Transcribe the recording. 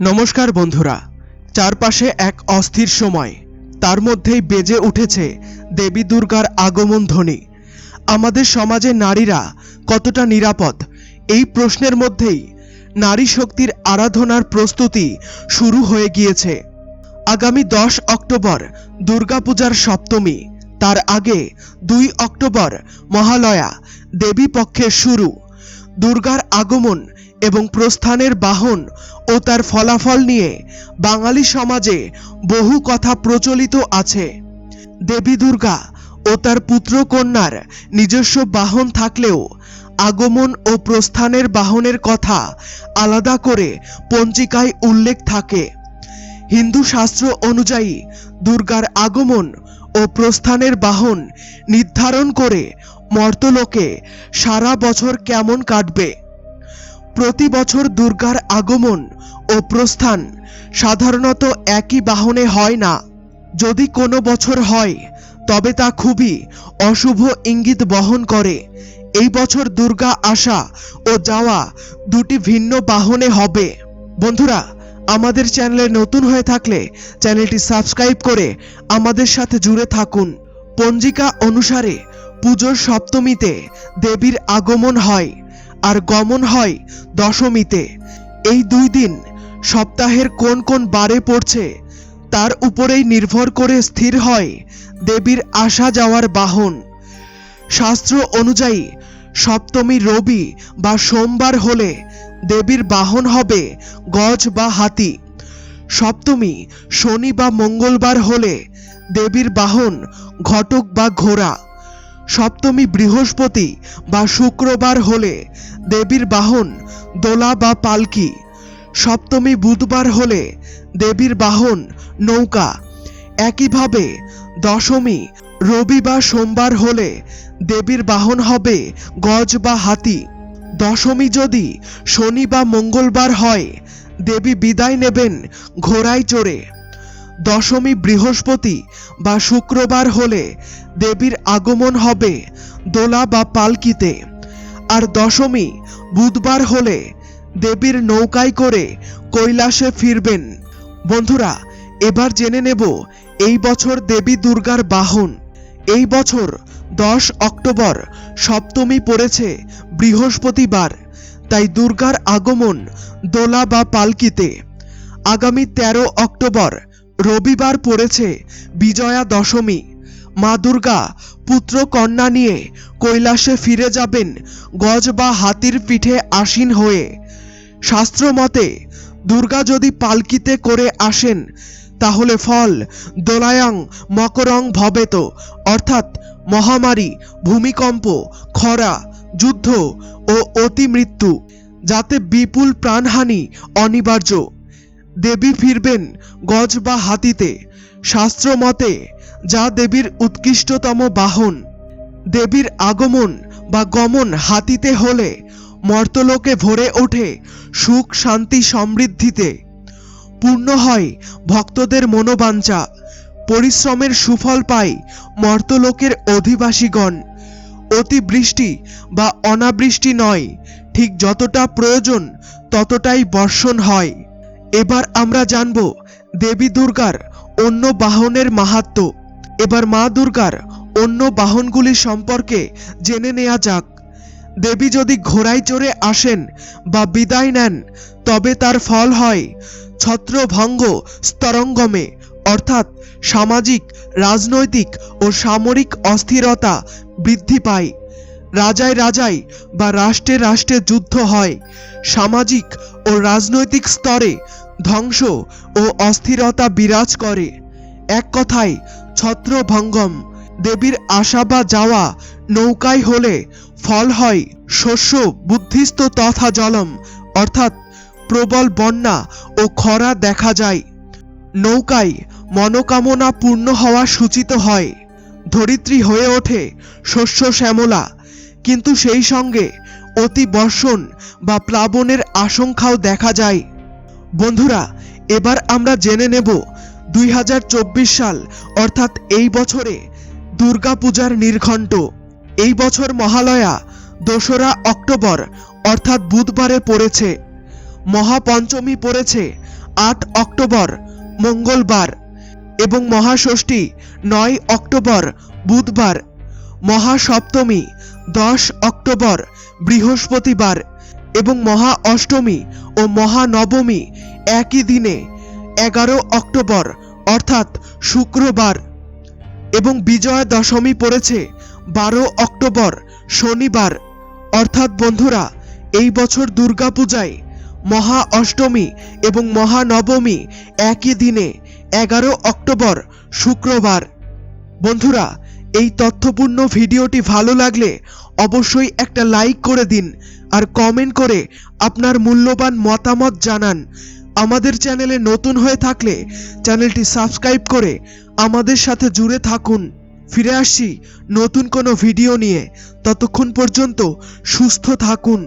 নমস্কার বন্ধুরা, চারপাশে এক অস্থির সময়। তার মধ্যেই বেজে উঠেছে দেবী দুর্গার আগমন ধ্বনি। আমাদের সমাজে নারীরা কতটা নিরাপদ? এই প্রশ্নের মধ্যেই নারী শক্তির আরাধনার প্রস্তুতি শুরু হয়ে গিয়েছে। আগামী দশ অক্টোবর দুর্গাপূজার সপ্তমী। তার আগে দুই অক্টোবর মহালয়া দেবী পক্ষের শুরু। দুর্গার আগমন এবং প্রস্থানের বাহন ও তার ফলাফল নিয়ে বাঙালি সমাজে বহু কথা প্রচলিত আছে। দেবী দুর্গা ও তার পুত্র কন্যার নিজস্ব বাহন থাকলেও আগমন ও প্রস্থানের বাহনের কথা আলাদা করে পঞ্জিকায় উল্লেখ থাকে। হিন্দু শাস্ত্র অনুযায়ী দুর্গার আগমন ও প্রস্থানের বাহন নির্ধারণ করে মর্তলোকে সারা বছর কেমন কাটবে প্রতি বছর দুর্গার আগমন ও প্রস্থান সাধারণত একই বাহনে হয় না। যদি কোনো বছর হয়, তবে তা খুবই অশুভ ইঙ্গিত বহন করে। এই বছর দুর্গা আসা ও যাওয়া দুটি ভিন্ন বাহনে হবে। বন্ধুরা, আমাদের চ্যানেলে নতুন হয়ে থাকলে চ্যানেলটি সাবস্ক্রাইব করে আমাদের সাথে জুড়ে থাকুন। পঞ্জিকা অনুসারে পুজোর সপ্তমীতে দেবীর আগমন হয়। আর গমন হয় দশমীতে। এই দুই দিন সপ্তাহের কোন কোন বারে পড়ছে, তার উপরেই নির্ভর করে স্থির হয় দেবীর আসা যাওয়ার বাহন। শাস্ত্র অনুযায়ী, সপ্তমী রবি বা সোমবার হলে দেবীর বাহন হবে গজ বা হাতি। সপ্তমী, শনি বা মঙ্গলবার হলে দেবীর বাহন ঘটক বা ঘোড়া। সপ্তমী বৃহস্পতি বা শুক্রবার হলে দেবীর বাহন, দোলা বা পালকি। সপ্তমী বুধবার হলে দেবীর বাহন, নৌকা। একইভাবে দশমী, রবি বা সোমবার হলে দেবীর বাহন হবে গজ বা হাতি। দশমী যদি শনি বা মঙ্গলবার হয়, দেবী বিদায় নেবেন ঘোড়ায় চড়ে। দশমী বৃহস্পতি বা শুক্রবার হলে দেবীর আগমন হবে দোলা বা পালকিতে। আর দশমী বুধবার হলে দেবীর নৌকায় করে কৈলাসে ফিরবেন। বন্ধুরা, এবার জেনে নেব এই বছর দেবী দুর্গার বাহন। এই বছর দশ অক্টোবর সপ্তমী পড়েছে বৃহস্পতিবার, তাই দুর্গার আগমন দোলা বা পালকিতে। আগামী তেরো অক্টোবর রবিবার পড়েছে বিজয়া দশমী। মা দুর্গা, পুত্র কন্যা নিয়ে কৈলাসে ফিরে যাবেন গজ বা হাতির পিঠে আসীন হয়ে। শাস্ত্র মতে দুর্গা যদি পালকিতে করে আসেন, তাহলে ফল, দোলায়াং, মকরং ভবেত, অর্থাৎ মহামারী, ভূমিকম্প, খরা, যুদ্ধ ও অতিমৃত্যু, যাতে বিপুল প্রাণহানি অনিবার্য। দেবী ফিরবেন গজ বা হাতিতে। শাস্ত্র মতে যা দেবীর উৎকৃষ্টতম বাহন, দেবীর আগমন বা গমন হাতিতে হলে মর্তলোকে ভরে ওঠে সুখ, শান্তি, সমৃদ্ধিতে। পূর্ণ হয় ভক্তদের মনোবাঞ্ছা, পরিশ্রমের সুফল পায় মর্তলোকের অধিবাসীগণ। অতিবৃষ্টি বা অনাবৃষ্টি নয়, ঠিক যতটা প্রয়োজন ততটাই বর্ষণ হয়। এবার আমরা জানব দেবী দুর্গার অন্য বাহনের মাহাত্ম্য এবার মা দুর্গার অন্য বাহনগুলি সম্পর্কে জেনে নেওয়া যাক। দেবী যদি ঘোড়ায় চড়ে আসেন বা বিদায় নেন, তবে তার ফল হয় ছত্রভঙ্গ স্তরঙ্গমে, অর্থাৎ সামাজিক, রাজনৈতিক ও সামরিক অস্থিরতা বৃদ্ধি পায়। রাজায় রাজায় বা রাষ্ট্রে রাষ্ট্রে যুদ্ধ হয়। সামাজিক ও রাজনৈতিক স্তরে ধ্বংস ও অস্থিরতা বিরাজ করে। এক কথায়, ছত্রভঙ্গম। দেবীর আসা বা যাওয়া নৌকায় হলে ফল হয় শস্য, বুদ্ধিস্ত তথা জলম। অর্থাৎ প্রবল বন্যা ও খরা দেখা যায়। নৌকায় মনোকামনা পূর্ণ হওয়া সূচিত হয়। ধরিত্রী হয়ে ওঠে শস্য শ্যামলা। কিন্তু সেই সঙ্গে অতি বর্ষণ বা প্লাবনের আশঙ্কাও দেখা যায়। বন্ধুরা, এবার আমরা জেনে নেব দুই হাজার চব্বিশ সাল, অর্থাৎ এই বছরে দুর্গাপূজার নির্ঘণ্ট। এই বছর মহালয়া, দোসরা অক্টোবর, অর্থাৎ বুধবারে পড়েছে। মহাপঞ্চমী পড়েছে আট অক্টোবর, মঙ্গলবার এবং মহাষষ্ঠী নয় অক্টোবর, বুধবার। মহাসপ্তমী, দশ অক্টোবর, বৃহস্পতিবার। এবং মহা অষ্টমী ও মহানবমী একই দিনে, এগারো অক্টোবর, অর্থাৎ শুক্রবার, এবং বিজয়া দশমী পড়েছে বারো অক্টোবর, শনিবার। অর্থাৎ বন্ধুরা, এই বছর দুর্গাপূজায় মহা অষ্টমী এবং মহানবমী একই দিনে, এগারো অক্টোবর, শুক্রবার। বন্ধুরা এই তথ্যপূর্ণ ভিডিওটি ভালো লাগলে অবশ্যই একটা লাইক করে দিন আর কমেন্ট করে আপনার মূল্যবান মতামত জানান। আমাদের চ্যানেলে নতুন হয়ে থাকলে চ্যানেলটি সাবস্ক্রাইব করে আমাদের সাথে জুড়ে থাকুন। ফিরে আসি নতুন কোনো ভিডিও নিয়ে। ততক্ষণ পর্যন্ত সুস্থ থাকুন।